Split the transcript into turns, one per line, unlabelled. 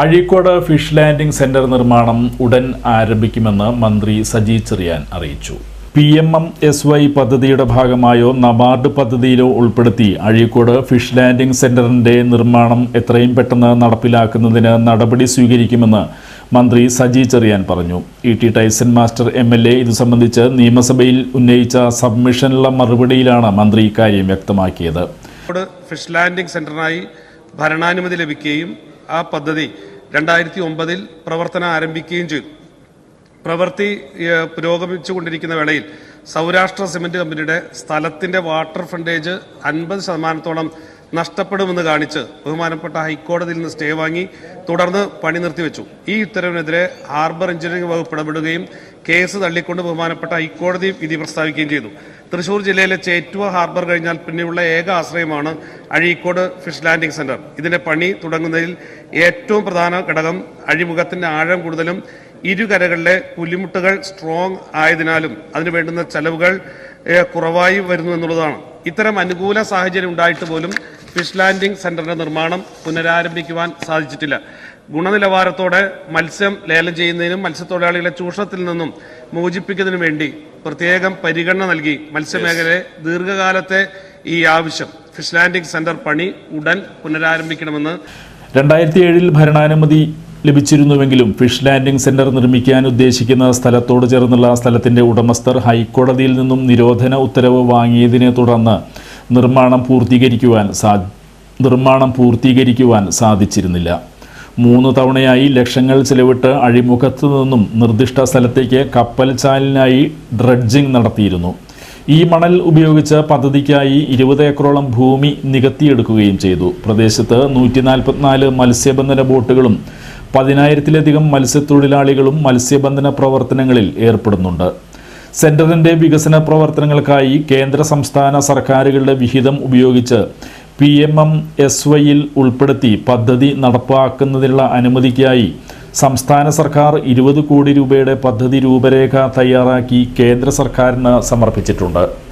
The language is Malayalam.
അഴീക്കോട് ഫിഷ് ലാൻഡിംഗ് സെന്റർ നിർമ്മാണം ഉടൻ ആരംഭിക്കുമെന്ന് മന്ത്രി സജി ചെറിയാൻ അറിയിച്ചു. P M M S Y പദ്ധതിയുടെ ഭാഗമായോ നബാർഡ് പദ്ധതിയിലോ ഉൾപ്പെടുത്തി അഴീക്കോട് ഫിഷ് ലാൻഡിംഗ് സെന്ററിന്റെ നിർമ്മാണം എത്രയും പെട്ടെന്ന് നടപ്പിലാക്കുന്നതിന് നടപടി സ്വീകരിക്കുമെന്ന് മന്ത്രി സജി ചെറിയാൻ പറഞ്ഞു. E T Tyson master M L A ഇത് സംബന്ധിച്ച് നിയമസഭയിൽ ഉന്നയിച്ച സബ്മിഷനുള്ള മറുപടിയിലാണ് മന്ത്രി ഇക്കാര്യം വ്യക്തമാക്കിയത്.
ഫിഷ് ലാൻഡിംഗ് സെന്ററിനായി ഭരണാനുമതി ലഭിക്കുകയും ആ പദ്ധതി രണ്ടായിരത്തി ഒമ്പതിൽ പ്രവർത്തനം ആരംഭിക്കുകയും ചെയ്തു. പ്രവൃത്തി പുരോഗമിച്ചുകൊണ്ടിരിക്കുന്ന വേളയിൽ സൗരാഷ്ട്ര സിമെന്റ് കമ്പനിയുടെ സ്ഥലത്തിന്റെ വാട്ടർ ഫ്രണ്ടേജ് അൻപത് ശതമാനത്തോളം നഷ്ടപ്പെടുമെന്ന് കാണിച്ച് ബഹുമാനപ്പെട്ട ഹൈക്കോടതിയിൽ നിന്ന് സ്റ്റേ വാങ്ങി തുടർന്ന് പണി നിർത്തിവെച്ചു. ഈ ഉത്തരവിനെതിരെ ഹാർബർ എഞ്ചിനീയറിംഗ് വകുപ്പ് ഇടപെടുകയും കേസ് തള്ളിക്കൊണ്ട് ബഹുമാനപ്പെട്ട ഹൈക്കോടതി വിധി പ്രസ്താവിക്കുകയും ചെയ്തു. തൃശൂർ ജില്ലയിലെ ചേറ്റുവ ഹാർബർ കഴിഞ്ഞാൽ പിന്നെയുള്ള ഏക ആശ്രയമാണ് അഴീക്കോട് ഫിഷ് ലാൻഡിംഗ് സെന്റർ. ഇതിന്റെ പണി തുടങ്ങുന്നതിൽ ഏറ്റവും പ്രധാന ഘടകം അഴിമുഖത്തിന്റെ ആഴം കൂടുതലും ഇരുകരകളിലെ പുലിമുട്ടുകൾ സ്ട്രോങ് ആയതിനാലും അതിന് വേണ്ടുന്ന ചെലവുകൾ കുറവായി വരുന്നു എന്നുള്ളതാണ്. ഇത്തരം അനുകൂല സാഹചര്യം ഉണ്ടായിട്ട് പോലും ഫിഷ് ലാൻഡിംഗ് സെന്ററിന്റെ നിർമ്മാണം പുനരാരംഭിക്കുവാൻ സാധിച്ചിട്ടില്ല. ഗുണനിലവാരത്തോടെ മത്സ്യം ലേലം ചെയ്യുന്നതിനും മത്സ്യത്തൊഴിലാളികളെ ചൂഷണത്തിൽ നിന്നും മോചിപ്പിക്കുന്നതിനും വേണ്ടി പ്രത്യേകം പരിഗണന നൽകി മത്സ്യമേഖലയെ ദീർഘകാലത്തെ ഈ ആവശ്യം ഫിഷ് ലാൻഡിംഗ് സെന്റർ പണി ഉടൻ പുനരാരംഭിക്കണമെന്ന്
രണ്ടായിരത്തി ഏഴിൽ ഭരണാനുമതി ലഭിച്ചിരുന്നുവെങ്കിലും ഫിഷ് ലാൻഡിംഗ് സെന്റർ നിർമ്മിക്കാൻ ഉദ്ദേശിക്കുന്ന സ്ഥലത്തോട് ചേർന്നുള്ള സ്ഥലത്തിന്റെ ഉടമസ്ഥർ ഹൈക്കോടതിയിൽ നിന്നും നിരോധന ഉത്തരവ് വാങ്ങിയതിനെ തുടർന്ന് നിർമ്മാണം പൂർത്തീകരിക്കുവാൻ സാ നിർമ്മാണം പൂർത്തീകരിക്കുവാൻ സാധിച്ചിരുന്നില്ല. മൂന്ന് തവണയായി ലക്ഷങ്ങൾ ചെലവിട്ട് അഴിമുഖത്ത് നിന്നും നിർദ്ദിഷ്ട സ്ഥലത്തേക്ക് കപ്പൽ ചാലിനായി ഡ്രഡ്ജിംഗ് നടത്തിയിരുന്നു. ഈ മണൽ ഉപയോഗിച്ച് പദ്ധതിക്കായി ഇരുപത് ഏക്കറോളം ഭൂമി നികത്തിയെടുക്കുകയും ചെയ്തു. പ്രദേശത്ത് നൂറ്റി നാൽപ്പത്തിനാല് മത്സ്യബന്ധന ബോട്ടുകളും പതിനായിരത്തിലധികം മത്സ്യത്തൊഴിലാളികളും മത്സ്യബന്ധന പ്രവർത്തനങ്ങളിൽ ഏർപ്പെടുന്നുണ്ട്. സെന്ററിന്റെ വികസന പ്രവർത്തനങ്ങൾക്കായി കേന്ദ്ര സംസ്ഥാന സർക്കാരുകളുടെ വിഹിതം ഉപയോഗിച്ച് പി എം എം എസ് വൈയിൽ ഉൾപ്പെടുത്തി പദ്ധതി നടപ്പാക്കുന്നതിനുള്ള അനുമതിക്കായി സംസ്ഥാന സർക്കാർ ഇരുപത് കോടി രൂപയുടെ പദ്ധതി രൂപരേഖ തയ്യാറാക്കി കേന്ദ്ര സർക്കാരിന് സമർപ്പിച്ചിട്ടുണ്ട്.